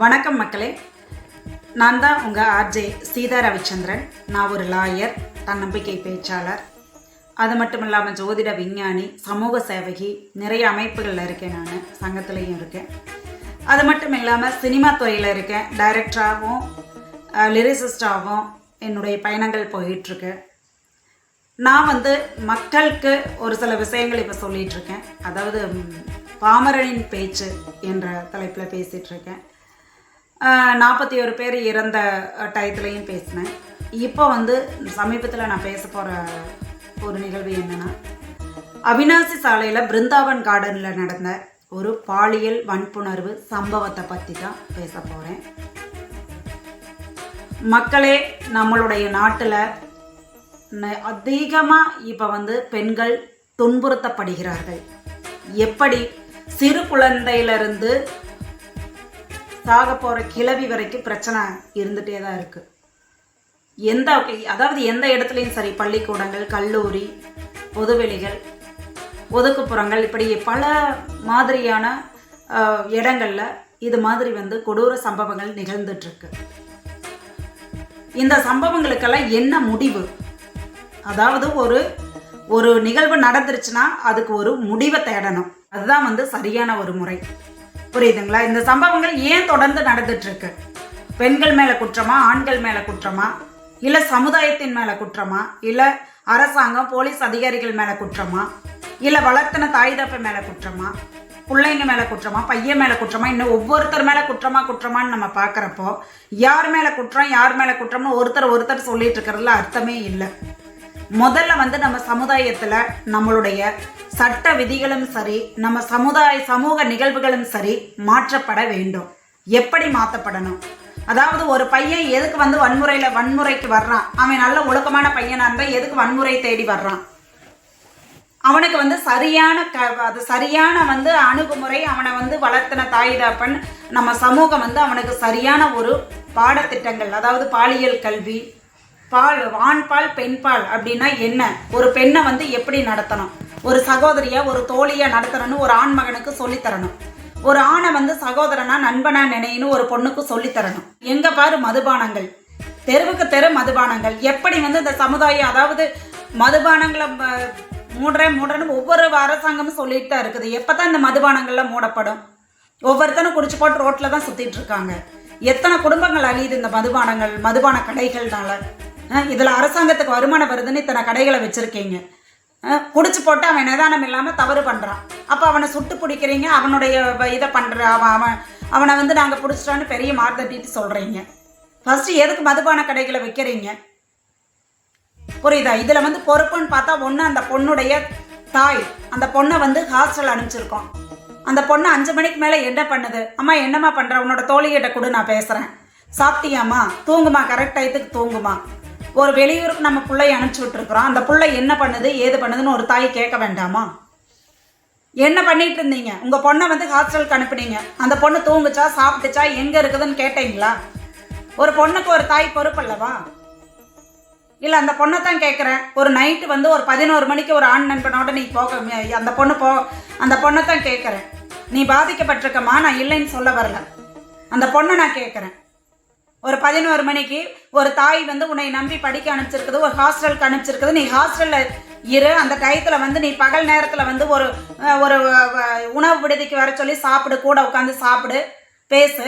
வணக்கம் மக்களே. நான் தான் உங்கள் ஆர்ஜே சீதா ரவிச்சந்திரன் நான் ஒரு லாயர் தன்னம்பிக்கை பேச்சாளர். அது மட்டும் இல்லாமல் ஜோதிட விஞ்ஞானி சமூக சேவகி நிறைய அமைப்புகளில் இருக்கேன் நான் சங்கத்துலேயும் இருக்கேன். அது மட்டும் இல்லாமல் சினிமா துறையில் இருக்கேன். டைரக்டராகவும் லிரிசிஸ்டாகவும் என்னுடைய பயணங்கள் போயிட்டுருக்கு. நான் வந்து மக்களுக்கு ஒரு சில விஷயங்கள் இப்போ சொல்லிகிட்ருக்கேன் அதாவது பாமரனின் பேச்சு என்ற தலைப்பில் பேசிகிட்ருக்கேன் நாற்பத்தி ஒரு பேர் இறந்த டயத்துலையும் பேசினேன். இப்போ வந்து சமீபத்தில் நான் பேச போகிற ஒரு நிகழ்வு என்னென்னா அவினாசி சாலையில் பிருந்தாவன் கார்டனில் நடந்த ஒரு பாலியல் வன்புணர்வு சம்பவத்தை பற்றி தான் பேச போகிறேன் மக்களே நம்மளுடைய நாட்டில் அதிகமாக இப்போ வந்து பெண்கள் துன்புறுத்தப்படுகிறார்கள். எப்படி சிறு குழந்தையிலிருந்து சாக போகிற கிளவி வரைக்கும் பிரச்சனை இருந்துகிட்டே தான் இருக்குது எந்த அதாவது எந்த இடத்துலையும் சரி பள்ளிக்கூடங்கள் கல்லூரி பொதுவெளிகள் ஒதுக்குப்புறங்கள் இப்படி பல மாதிரியான இடங்களில் இது மாதிரி வந்து கொடூர சம்பவங்கள் நிகழ்ந்துட்டுருக்கு. இந்த சம்பவங்களுக்கெல்லாம் என்ன முடிவு? அதாவது ஒரு ஒரு நிகழ்வு நடந்துருச்சுன்னா அதுக்கு ஒரு முடிவை தேடணும். அதுதான் வந்து சரியான ஒரு முறை. புரியுதுங்களா? இந்த சம்பவங்கள் ஏன் தொடர்ந்து நடந்துட்டு இருக்கு பெண்கள் மேல குற்றமா? ஆண்கள் மேல குற்றமா? இல்ல சமுதாயத்தின் மேல குற்றமா? இல்ல அரசாங்கம் போலீஸ் அதிகாரிகள் மேல குற்றமா? இல்ல வளர்த்தன தாய் தப்ப மேல குற்றமா? பிள்ளைங்க மேல குற்றமா? பையன் மேல குற்றமா? இன்னும் ஒவ்வொருத்தர் மேல குற்றமா குற்றமான்னு நம்ம பாக்குறப்போ யார் மேல குற்றம் யார் மேல குற்றம்னு ஒருத்தர் ஒருத்தர் சொல்லிட்டு இருக்கிறதுல அர்த்தமே இல்லை. முதல்ல வந்து நம்ம சமுதாயத்தில் நம்மளுடைய சட்ட விதிகளும் சரி நம்ம சமுதாய சமூக நிகழ்வுகளும் சரி மாற்றப்பட வேண்டும். எப்படி மாற்றப்படணும் அதாவது ஒரு பையன் எதுக்கு வந்து வன்முறையில் வன்முறைக்கு வர்றான்? அவன் நல்ல ஒழுக்கமான பையனாக இருந்தால் எதுக்கு வன்முறை தேடி வர்றான்? அவனுக்கு வந்து சரியான க அது சரியான வந்து அணுகுமுறை அவனை வந்து வளர்த்தின தாய் தகப்பன் நம்ம சமூகம் வந்து அவனுக்கு சரியான ஒரு பாடத்திட்டங்கள் அதாவது பாலியல் கல்வி பால் ஆண்பால் பெண்பால் அப்படின்னா என்ன? ஒரு பெண்ணை வந்து எப்படி நடத்தணும்? ஒரு சகோதரியா ஒரு தோழியா நடத்தணும்னு ஒரு ஆண் மகனுக்கு சொல்லித்தரணும். ஒரு ஆணை வந்து சகோதரனா நண்பனா நினைன்னு ஒரு பொண்ணுக்கு சொல்லித் தரணும் எங்க பாரு மதுபானங்கள். தெருவுக்கு தெரு மதுபானங்கள். எப்படி வந்து இந்த சமுதாயம் அதாவது மதுபானங்களை ம- மூடுறேன் மூடுறேன்னு ஒவ்வொரு அரசாங்கமும் சொல்லிட்டு தான் இருக்குது. எப்பதான் இந்த மதுபானங்கள்லாம் மூடப்படும்? ஒவ்வொருத்தனும் குடிச்சு போட்டு ரோட்டில் தான் சுற்றிட்டு இருக்காங்க. எத்தனை குடும்பங்கள் அழியுது இந்த மதுபானங்கள் மதுபான கடைகள்னால? இதில் அரசாங்கத்துக்கு வருமானம் வருதுன்னு இத்தனை கடைகளை வச்சுருக்கீங்க. குடிச்சு போட்டு அவன் நிதானம் இல்லாமல் தவறு பண்ணுறான் அப்போ அவனை சுட்டு பிடிக்கிறீங்க அவனுடைய இதை பண்ணுற அவன் அவன் அவனை வந்து நாங்கள் பிடிச்சிட்டான்னு பெரிய மார்த்தட்டிட்டு சொல்கிறீங்க ஃபஸ்ட்டு எதுக்கு மதுபான கடைகளை வைக்கிறீங்க? புரியுதா? இதில் வந்து பொறுப்புன்னு பார்த்தா ஒன்று அந்த பொண்ணுடைய தாய். அந்த பொண்ணை வந்து ஹாஸ்டல் அனுப்பிச்சிருக்கோம். அந்த பொண்ணு அஞ்சு மணிக்கு மேலே என்ன பண்ணுது? அம்மா என்னம்மா பண்ணுற உன்னோட தோழிகிட்ட கூட நான் பேசுகிறேன் சாப்பிட்டியாம்மா? தூங்குமா? கரெக்ட் டயத்துக்கு தூங்குமா? ஒரு வெளியூருக்கு நம்ம பிள்ளைய அனுப்பிச்சி விட்டுருக்குறோம். அந்த பிள்ளை என்ன பண்ணுது? ஏது பண்ணுதுன்னு ஒரு தாய் கேட்க வேண்டாமா? என்ன பண்ணிட்டு இருந்தீங்க? உங்க பொண்ணை வந்து ஹாஸ்டலுக்கு அனுப்புனீங்க. அந்த பொண்ணு தூங்குச்சா சாப்பிட்டுச்சா எங்க இருக்குதுன்னு கேட்டீங்களா? ஒரு பொண்ணுக்கு ஒரு தாய் பொறுப்பல்லவா இல்லை அந்த பொண்ணை தான் கேட்குறேன். ஒரு நைட்டு வந்து ஒரு பதினோரு மணிக்கு ஒரு ஆண் நண்பனோட நீ போக அந்த பொண்ணு போ அந்த பொண்ணை தான் கேட்குறேன். நீ பாதிக்கப்பட்டிருக்கம்மா நான் இல்லைன்னு சொல்ல வரல. அந்த பொண்ணை நான் கேட்குறேன். ஒரு பதினோரு மணிக்கு ஒரு தாய் வந்து உன்னை நம்பி படிக்க அனுப்பிச்சிருக்குது ஒரு ஹாஸ்டலுக்கு அனுப்பிச்சிருக்குது. நீ ஹாஸ்டலில் இரு. அந்த டயத்தில் வந்து நீ பகல் நேரத்தில் வந்து ஒரு ஒரு உணவு விடுதிக்கு வர சொல்லி சாப்பிடு கூட உட்காந்து சாப்பிடு பேசு.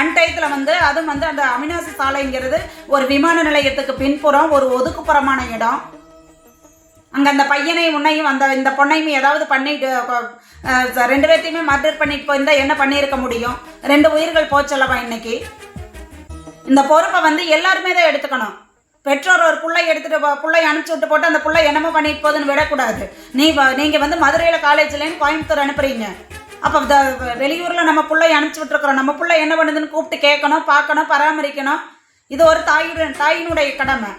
அன்டயத்தில் வந்து அதுவும் வந்து அந்த அமினாசி சாலைங்கிறது ஒரு விமான நிலையத்துக்கு பின்புறம் ஒரு ஒதுக்குப்புறமான இடம். அங்கே அந்த பையனையும் உன்னையும் அந்த இந்த பொண்ணையும் ஏதாவது பண்ணிட்டு ரெண்டு பேர்த்தையுமே மர்டர் பண்ணிட்டு போயிருந்தால் என்ன பண்ணியிருக்க முடியும்? ரெண்டு உயிர்கள் போச்சல்லவா இன்னைக்கு? இந்த பொறுப்பை வந்து எல்லாருமே தான் எடுத்துக்கணும். பெற்றோர் ஒரு பிள்ளை எடுத்துட்டு போ- அனுப்பிச்சி விட்டு போட்டு அந்த பிள்ளை என்னமோ பண்ணிட்டு போகுதுன்னு விடக்கூடாது. நீ வ- நீங்க வந்து மதுரையில காலேஜ்லேன்னு கோயம்புத்தூர் அனுப்புறீங்க. அப்போ வெளியூரில் நம்ம பிள்ளை அனுப்பிச்சி விட்டுருக்குறோம். நம்ம பிள்ளை என்ன பண்ணுதுன்னு கூப்பிட்டு கேட்கணும் பார்க்கணும் பராமரிக்கணும். இது ஒரு தாயுடைய தாயினுடைய கடமை.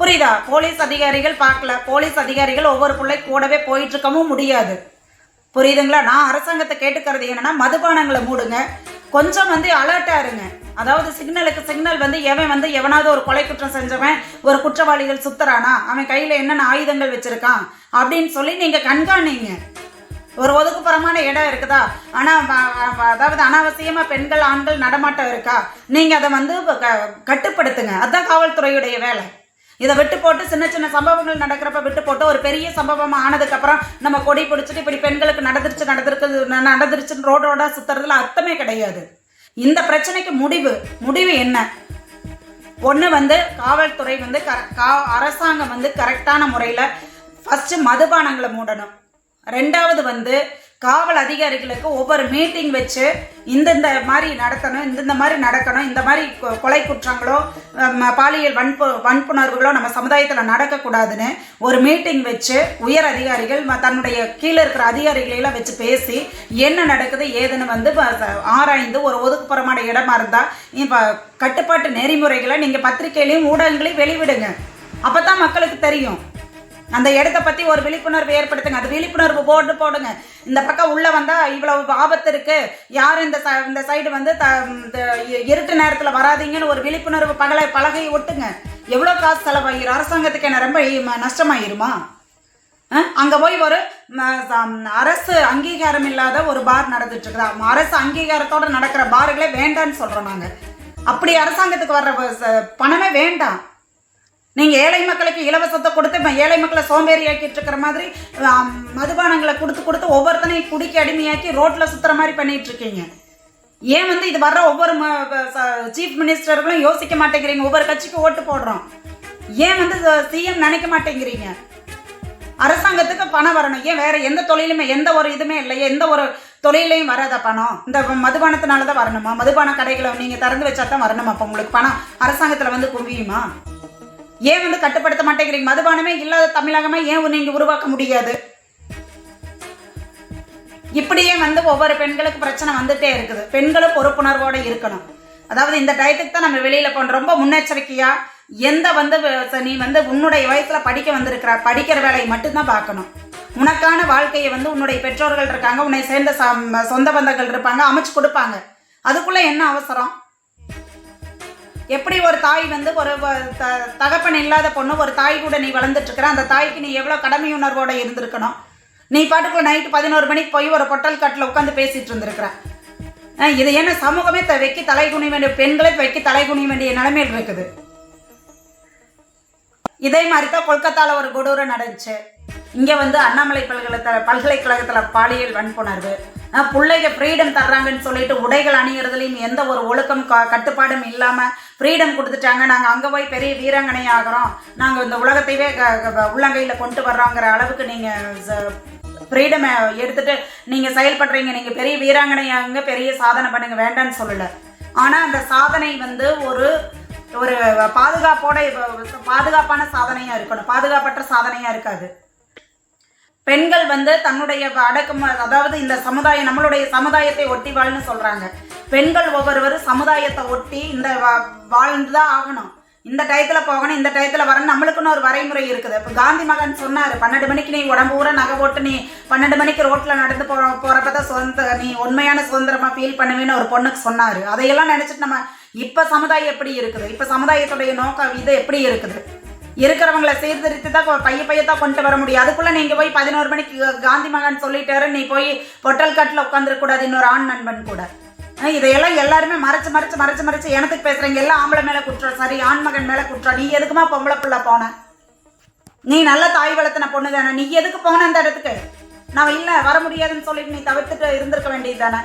புரியுதா? போலீஸ் அதிகாரிகள் பார்க்கல. போலீஸ் அதிகாரிகள் ஒவ்வொரு பிள்ளை கூடவே போயிட்டு இருக்கவும் முடியாது. புரியுதுங்களா? நான் அரசாங்கத்தை கேட்டுக்கிறது என்னன்னா மதுபானங்களை மூடுங்க. கொஞ்சம் வந்து அலர்ட்டா இருங்க. அதாவது சிக்னலுக்கு சிக்னல் வந்து எவன் வந்து எவனாவது ஒரு கொலை குற்றம் செஞ்சவன் ஒரு குற்றவாளிகள் சுத்துறானா அவன் கையில் என்னென்ன ஆயுதங்கள் வச்சுருக்கான் அப்படின்னு சொல்லி நீங்கள் கண்காணிங்க. ஒரு ஒதுக்குப்புறமான இடம் இருக்குதா? ஆனால் அதாவது அனாவசியமாக பெண்கள் ஆண்கள் நடமாட்டம் இருக்கா? நீங்கள் அதை வந்து க- கட்டுப்படுத்துங்க. அதுதான் காவல்துறையுடைய வேலை. இதை விட்டு போட்டு சின்ன சின்ன சம்பவங்கள் நடக்கிறப்ப விட்டு போட்டு ஒரு பெரிய சம்பவம் ஆனதுக்கப்புறம் நம்ம கொடி பிடிச்சிட்டு இப்படி பெண்களுக்கு நடந்துருச்சு நடந்திருக்கு நடந்துருச்சுன்னு ரோடோட ரோடாக அர்த்தமே கிடையாது. இந்த பிரச்சனைக்கு முடிவு முடிவு என்ன? ஒன்று வந்து காவல்துறை வந்து கர கா அரசாங்கம் வந்து கரெக்டான முறையில் ஃபஸ்ட்டு மதுபானங்களை மூடணும். ரெண்டாவது வந்து காவல் அதிகாரிகளுக்கு ஒவ்வொரு மீட்டிங் வச்சு இந்தந்த மாதிரி நடத்தணும் இந்தந்த மாதிரி நடக்கணும் இந்த மாதிரி கொ- கொலை குற்றங்களோ ம, பாலியல் வன்பு வன்புணர்வுகளோ நம்ம சமுதாயத்தில் நடக்கக்கூடாதுன்னு ஒரு மீட்டிங் வச்சு உயர் அதிகாரிகள் தன்னுடைய கீழே இருக்கிற அதிகாரிகளெல்லாம் வச்சு பேசி என்ன நடக்குது ஏதுன்னு வந்து ப- ஆராய்ந்து ஒரு ஒதுக்குப்புறமான இடமா இருந்தால் இப்போ கட்டுப்பாட்டு நெறிமுறைகளை நீங்கள் பத்திரிகையிலையும் ஊடகங்களையும் வெளிவிடுங்க அப்போ தான் மக்களுக்கு தெரியும். அந்த இடத்த பற்றி ஒரு விழிப்புணர்வு ஏற்படுத்துங்க. அது விழிப்புணர்வு போர்டு போடுங்க. இந்த பக்கம் உள்ளே வந்தால் இவ்வளவு ஆபத்து இருக்குது யாரும் இந்த ச- இந்த சைடு வந்து த இந்த இ- இருட்டு நேரத்தில் வராதீங்கன்னு ஒரு விழிப்புணர்வு பகலை பலகை ஒட்டுங்க. எவ்வளோ காசு செலவாகிடும் அரசாங்கத்துக்கு என்ன ரொம்ப நஷ்டமாயிருமா? அங்கே போய் ஒரு அரசு அங்கீகாரம் இல்லாத ஒரு பார் நடந்துட்டு அரசு அங்கீகாரத்தோட நடக்கிற பார்களே வேண்டான்னு சொல்கிறோம் நாங்கள் அப்படி அரசாங்கத்துக்கு வர்ற ச- பணமே வேண்டாம். நீங்கள் ஏழை மக்களுக்கு இலவசத்தை கொடுத்து இப்போ ஏழை மக்களை சோம்பேறி ஆக்கிட்டு இருக்கிற மாதிரி மதுபானங்களை கொடுத்து கொடுத்து ஒவ்வொருத்தனையும் குடிக்க அடிமையாக்கி ரோட்டில் சுற்றுற மாதிரி பண்ணிட்டு இருக்கீங்க. ஏன் வந்து இது வர்ற ஒவ்வொரு சீஃப் மினிஸ்டர்களும் யோசிக்க மாட்டேங்கிறீங்க. ஒவ்வொரு கட்சிக்கு ஓட்டு போடுறோம். ஏன் வந்து சிஎம் நினைக்க மாட்டேங்கிறீங்க? அரசாங்கத்துக்கு பணம் வரணும். ஏன் வேற எந்த தொழிலுமே எந்த ஒரு இதுமே இல்லையே எந்த ஒரு தொழிலையும் வராத பணம்? இந்த மதுபானத்தினால தான் வரணுமா? மதுபான கடைகளை நீங்கள் திறந்து வச்சா தான் வரணுமா? அப்போ உங்களுக்கு பணம் அரசாங்கத்தில் வந்து குவியுமா? ஏன் வந்து கட்டுப்படுத்த மாட்டேங்கிறீங்க? மதுபானமே இல்லாத தமிழகமே ஏன் நீங்க உருவாக்க முடியாது? இப்படியே வந்து ஒவ்வொரு பெண்களுக்கு பிரச்சனை வந்துட்டே இருக்குது. பெண்களும் பொறுப்புணர்வோடு இருக்கணும். அதாவது இந்த டயத்துக்கு தான் நம்ம வெளியில் போகணும். ரொம்ப முன்னெச்சரிக்கையா எந்த வந்து நீ வந்து உன்னுடைய வயசுல படிக்க வந்திருக்கிற படிக்கிற வேலையை மட்டும்தான் பார்க்கணும். உனக்கான வாழ்க்கையை வந்து உன்னுடைய பெற்றோர்கள் இருக்காங்க உன்னை சேர்ந்த சொந்த பந்தங்கள் இருப்பாங்க அமைச்சு கொடுப்பாங்க. அதுக்குள்ள என்ன அவசரம்? எப்படி ஒரு தாய் வந்து ஒரு த- தகப்பன் இல்லாத பொண்ணு ஒரு தாய் கூட நீ வளர்ந்துட்டுருக்குற அந்த தாய்க்கு நீ எவ்வளோ கடமை உணர்வோடு இருந்திருக்கணும்? நீ பாட்டுக்குள்ள நைட்டு பதினோரு மணிக்கு போய் ஒரு பொட்டல் கட்டில் உட்காந்து பேசிகிட்டு இருந்திருக்கிற. இது என்ன சமூகமே த வைக்கி தலை குனிய வேண்டிய பெண்களே வைக்கி தலை குனிய வேண்டிய நிலைமையில் இருக்குது. இதே மாதிரி தான் கொல்கத்தாவில் ஒரு கொடூரம் நடந்துச்சு. இங்கே வந்து அண்ணாமலை பல்கலை பல்கலைக்கழகத்தில் பாலியல் வன்புணர்வு. பிள்ளைங்க ஃப்ரீடம் தர்றாங்கன்னு சொல்லிட்டு உடைகள் அணிகிறதுலையும் எந்த ஒரு ஒழுக்கம் க- கட்டுப்பாடும் இல்லாமல் ஃப்ரீடம் கொடுத்துட்டாங்க. நாங்கள் அங்கே போய் பெரிய வீராங்கனை ஆகிறோம். நாங்கள் இந்த உலகத்தையே க- க- உள்ளங்கையில் கொண்டு வர்றோங்கிற அளவுக்கு நீங்கள் ஃப்ரீடமை எடுத்துகிட்டு நீங்கள் செயல்படுறீங்க. நீங்கள் பெரிய வீராங்கனையாங்க பெரிய சாதனை பண்ணுங்க. வேண்டான்னு சொல்லலை. ஆனால் அந்த சாதனை வந்து ஒரு ஒரு பாதுகாப்போட பாதுகாப்பான சாதனையாக இருக்கணும். பாதுகாப்பற்ற சாதனையாக இருக்காது. பெண்கள் வந்து தன்னுடைய அடக்கம் அதாவது இந்த சமுதாயம் நம்மளுடைய சமுதாயத்தை ஒட்டி வாழ்னு சொல்றாங்க. பெண்கள் ஒவ்வொருவரும் சமுதாயத்தை ஒட்டி இந்த வா- வாழ்ந்து தான் ஆகணும். இந்த டயத்தில் போகணும் இந்த டயத்தில் வரணும் நம்மளுக்குன்னு ஒரு வரைமுறை இருக்குது. இப்போ காந்தி மகன் சொன்னார் பன்னெண்டு மணிக்கு நீ உடம்பு ஊற நகை போட்டு நீ பன்னெண்டு மணிக்கு ரோட்டில் நடந்து போற போறப்பதான் சுதந்திர நீ உண்மையான சுதந்திரமாக ஃபீல் பண்ணுவேன்னு ஒரு பொண்ணுக்கு சொன்னார். அதையெல்லாம் நினச்சிட்டு நம்ம இப்போ சமுதாயம் எப்படி இருக்குது? இப்போ சமுதாயத்துடைய நோக்கம் இது எப்படி இருக்குது? இருக்கிறவங்களை சீர்திருத்தி தான் பைய பையத்தான் கொண்டு வர முடியும். அதுக்குள்ள நீங்க போய் பதினோரு மணிக்கு காந்தி மகன் சொல்லிட்டாரு. நீ போய் பொட்டல் கட்டில் உட்காந்துருக்க கூடாது இன்னொரு ஆண் நண்பன் கூட. இதையெல்லாம் எல்லாருமே மறைச்சு மறைச்சு மறைச்சு மறைச்சு எனத்துக்கு பேசுறீங்க. எல்லாம் ஆம்பளை மேல குற்றம். சரி ஆண் மகன் மேல குற்றம். நீ எதுக்குமா பொம்பளை பிள்ளை போன? நீ நல்ல தாய் வளர்த்தின பொண்ணு தானே. நீ எதுக்கு போன அந்த இடத்துக்கு? நான் இல்லை வர முடியாதுன்னு சொல்லிட்டு நீ தவிர்த்துட்டு இருந்திருக்க வேண்டியது தானே.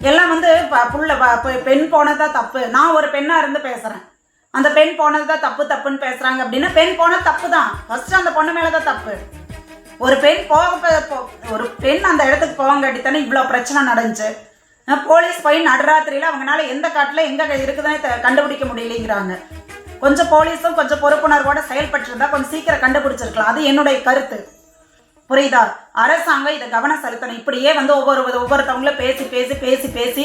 எல்லாம் வந்து ப- புள்ள பெண் போனதா தப்பு. நான் ஒரு பெண்ணா இருந்து பேசுறேன். அந்த பெண் போனது தான் தப்பு தப்புன்னு பேசுறாங்க அப்படின்னா பெண் போனது தப்பு தான் ஃபர்ஸ்ட் அந்த பொண்ணு மேல தான் தப்பு. ஒரு பெண் போக ஒரு பெண் அந்த இடத்துக்கு போவாங்காட்டி தானே இவ்வளோ பிரச்சனை நடந்துச்சு. போலீஸ் போய் நடுராத்திரியில் அவங்களால எந்த காட்டில் எங்கே இருக்குதுன்னு கண்டுபிடிக்க முடியலைங்கிறாங்க. கொஞ்சம் போலீஸும் கொஞ்சம் பொறுப்புணர்வோட செயல்பட்டிருந்தா கொஞ்சம் சீக்கிரம் கண்டுபிடிச்சிருக்கலாம். அது என்னுடைய கருத்து. புரியுதா? அரசாங்கம் இதை கவனம் செலுத்தணும். இப்படியே வந்து ஒவ்வொரு ஒவ்வொருத்தவங்களும் பேசி பேசி பேசி பேசி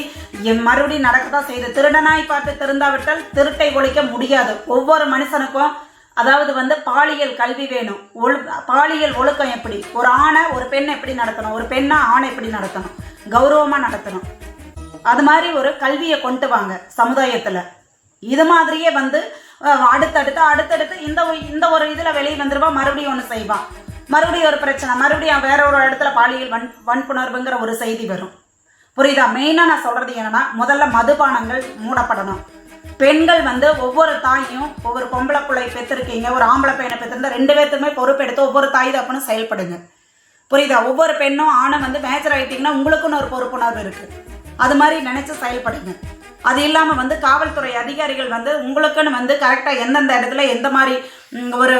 என் மறுபடியும் நடக்கதான் செய்யுது. திருடனாய் பார்த்து திருந்தாவிட்டால் திருட்டை ஒழிக்க முடியாது. ஒவ்வொரு மனுஷனுக்கும் அதாவது வந்து பாலியல் கல்வி வேணும். ஒழு பாலியல் ஒழுக்கம் எப்படி? ஒரு ஆணை ஒரு பெண்ணை எப்படி நடத்தணும்? ஒரு பெண்ணை ஆணை எப்படி நடத்தணும்? கௌரவமாக நடத்தணும். அது மாதிரி ஒரு கல்வியை கொண்டு வாங்க சமுதாயத்தில். இது மாதிரியே வந்து அடுத்தடுத்து அடுத்தடுத்து இந்த இந்த ஒரு இதில் வெளியே வந்துருவா மறுபடியும் ஒன்று செய்வான் மறுபடியும் ஒரு பிரச்சனை. மறுபடியும் வேற ஒரு இடத்துல பாலியல் வன் வன்புணர்வுங்கிற ஒரு செய்தி வரும். புரியுதா? மெயினாக நான் சொல்கிறது என்னன்னா முதல்ல மதுபானங்கள் மூடப்படணும். பெண்கள் வந்து ஒவ்வொரு தாயும் ஒவ்வொரு பொம்பளை பிள்ளை பெற்றிருக்கீங்க ஒரு ஆம்பளை பையனை பெற்றிருந்தா ரெண்டு பேர்த்துக்குமே பொறுப்பெடுத்து ஒவ்வொரு தாய் தப்புன்னு செயல்படுங்க. புரியுதா? ஒவ்வொரு பெண்ணும் ஆணும் வந்து மேஜர் ஆகிட்டிங்கன்னா உங்களுக்குன்னு ஒரு பொறுப்புணர்வு இருக்குது அது மாதிரி நினச்சி செயல்படுங்க. அது இல்லாமல் வந்து காவல்துறை அதிகாரிகள் வந்து உங்களுக்குன்னு வந்து கரெக்டாக எந்தெந்த இடத்துல எந்த மாதிரி ஒரு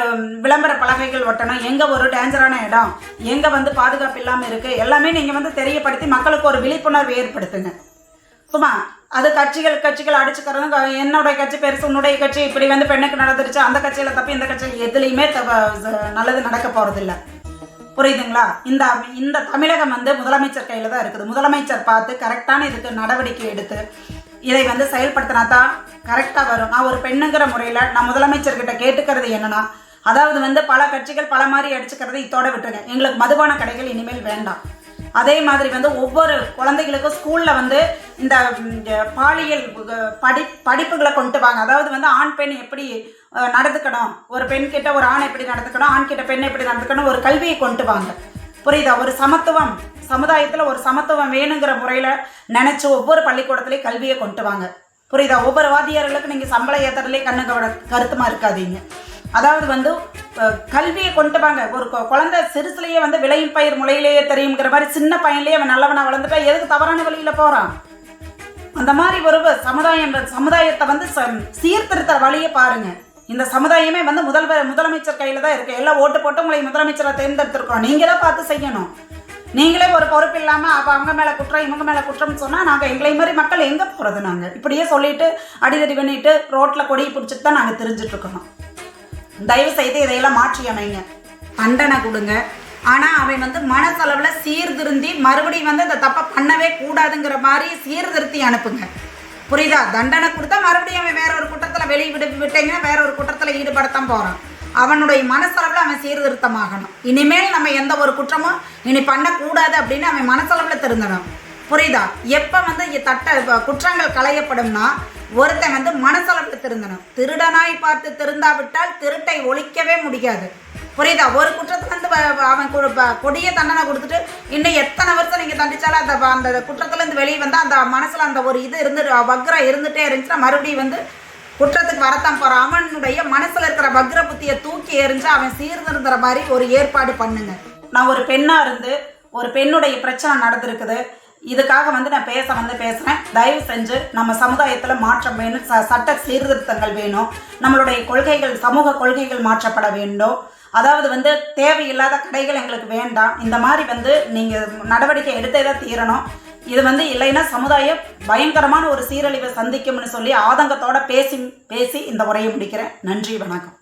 விளம்பர பலகைகள் ஒட்டணும் எங்கே ஒரு டேஞ்சரான இடம் எங்கே வந்து பாதுகாப்பு இல்லாமல் இருக்குது எல்லாமே நீங்கள் வந்து தெரியப்படுத்தி மக்களுக்கு ஒரு விழிப்புணர்வு ஏற்படுத்துங்க. சும்மா அது கட்சிகள் கட்சிகள் அடிச்சுக்கிறதும் என்னுடைய கட்சி பெருசு உன்னுடைய கட்சி இப்படி வந்து பெண்ணுக்கு நடந்துருச்சு அந்த கட்சியில் தப்பி இந்த கட்சியில் எதுலேயுமே நல்லது நடக்க போகிறதில்ல புரியுதுங்களா? இந்த இந்த தமிழகம் வந்து முதலமைச்சர் கையில் தான் இருக்குது. முதலமைச்சர் பார்த்து கரெக்டான இதுக்கு நடவடிக்கை எடுத்து இதை வந்து செயல்படுத்தினா தான் கரெக்டாக வரும். நான் ஒரு பெண்ணுங்கிற முறையில் நான் முதலமைச்சர்கிட்ட கேட்டுக்கிறது என்னன்னா அதாவது வந்து பல கட்சிகள் பல மாதிரி அடிச்சுக்கிறது இதோட விட்டுருங்க. எங்களுக்கு மதுபான கடைகள் இனிமேல் வேண்டாம். அதே மாதிரி வந்து ஒவ்வொரு குழந்தைகளுக்கும் ஸ்கூலில் வந்து இந்த பாலியல் படி படிப்புகளை கொண்டு வாங்க. அதாவது வந்து ஆண் பெண் எப்படி நடந்துக்கணும்? ஒரு பெண் கிட்ட ஒரு ஆண் எப்படி நடந்துக்கணும்? ஆண் கிட்ட பெண் எப்படி நடந்துக்கணும்? ஒரு கல்வியை கொண்டு வாங்க. புரியுதா? ஒரு சமத்துவம் சமுதாயத்தில் ஒரு சமத்துவம் வேணுங்கிற முறையில் நினச்சி ஒவ்வொரு பள்ளிக்கூடத்துலேயும் கல்வியை கொண்டு வாங்க. புரியுதா? ஒவ்வொரு வாத்தியார்களுக்கு நீங்கள் சம்பளம் ஏற்றுறதுலேயே கண்ணுக்கு கருத்துமாக இருக்காதீங்க. அதாவது வந்து கல்வியை கொண்டு வாங்க. ஒரு கொ- குழந்தை சிறுசுலேயே வந்து விளையும் பயிர் முளையிலேயே தெரியுங்கிற மாதிரி சின்ன பையன்லேயே அவன் நல்லவனாக வளர்ந்துட்டா எதுக்கு தவறான வழியில் போகிறான் அந்த மாதிரி ஒரு சமுதாயம் சமுதாயத்தை வந்து சீர்திருத்த வழியை பாருங்கள் இந்த சமுதாயமே வந்து முதல்வர் முதலமைச்சர் கையில் தான் இருக்கு. எல்லாம் ஓட்டு போட்டு உங்களை முதலமைச்சரை தேர்ந்தெடுத்திருக்கோம். நீங்களே பார்த்து செய்யணும். நீங்களே ஒரு பொறுப்பு இல்லாமல் அப்போ அவங்க மேலே குற்றம் இவங்க மேலே குற்றம்னு சொன்னால் நாங்கள் எங்களை மாதிரி மக்கள் எங்கே போகிறது நாங்கள் இப்படியே சொல்லிட்டு அடிதடி பண்ணிட்டு ரோட்டில் கொடியை பிடிச்சிட்டு தான் நாங்கள் தெரிஞ்சிட்ருக்கணும் தயவு செய்து இதையெல்லாம் மாற்றி அமைங்க. தண்டனை கொடுங்க. ஆனால் அவன் வந்து மனசளவில் சீர்திருந்தி மறுபடியும் வந்து அந்த தப்பை பண்ணவே கூடாதுங்கிற மாதிரி சீர்திருத்தி அனுப்புங்க. புரியுதா? தண்டனை கொடுத்தா மறுபடியும் அவன் வேற ஒரு குற்றத்தில் வெளியே விடு விட்டீங்கன்னா வேற ஒரு குற்றத்தில் ஈடுபடத்தான் போகிறான் அவனுடைய மனசளவில் அவன் சீர்திருத்தமாகணும். இனிமேல் நம்ம எந்த ஒரு குற்றமும் இனி பண்ணக்கூடாது அப்படின்னு அவன் மனசளவில் திருந்தணும். புரியுதா? எப்போ வந்து தட்ட குற்றங்கள் களையப்படும்னா ஒருத்தன் வந்து மனசளவில் திருந்தணும். திருடனாய் பார்த்து திருந்தாவிட்டால் திருட்டை ஒழிக்கவே முடியாது. புரியுதா? ஒரு குற்றத்துல வந்து வ- அவன் ப- கொடிய தண்டனை கொடுத்துட்டு இன்னும் எத்தனை வருஷம் நீங்கள் தண்டிச்சாலும் அந்த அந்த குற்றத்துலேருந்து வெளியே வந்தால் அந்த மனசில் அந்த ஒரு இது இருந்துட்டு வக்ரம் இருந்துகிட்டே இருந்துச்சுன்னா மறுபடியும் வந்து குற்றத்துக்கு வரத்தான் போகிறான் அவனுடைய மனசில் இருக்கிற வக்ர புத்தியை தூக்கி எறிஞ்சு அவன் சீர்திருந்துற மாதிரி ஒரு ஏற்பாடு பண்ணுங்க. நான் ஒரு பெண்ணாக இருந்து ஒரு பெண்ணுடைய பிரச்சனை நடந்திருக்குது. இதுக்காக வந்து நான் பேச வந்து பேசுகிறேன் தயவு செஞ்சு நம்ம சமுதாயத்தில் மாற்றம் வேணும். ச சட்ட சீர்திருத்தங்கள் வேணும். நம்மளுடைய கொள்கைகள் சமூக கொள்கைகள் மாற்றப்பட வேண்டும். அதாவது வந்து தேவையில்லாத கடைகள் எங்களுக்கு வேண்டாம். இந்த மாதிரி வந்து நீங்கள் நடவடிக்கை எடுத்தே தான் தீரணும். இது வந்து இல்லைன்னா சமுதாயம் பயங்கரமான ஒரு சீரழிவை சந்திக்கும்னு சொல்லி ஆதங்கத்தோட பேசி பேசி இந்த உரையை முடிக்கிறேன். நன்றி வணக்கம்.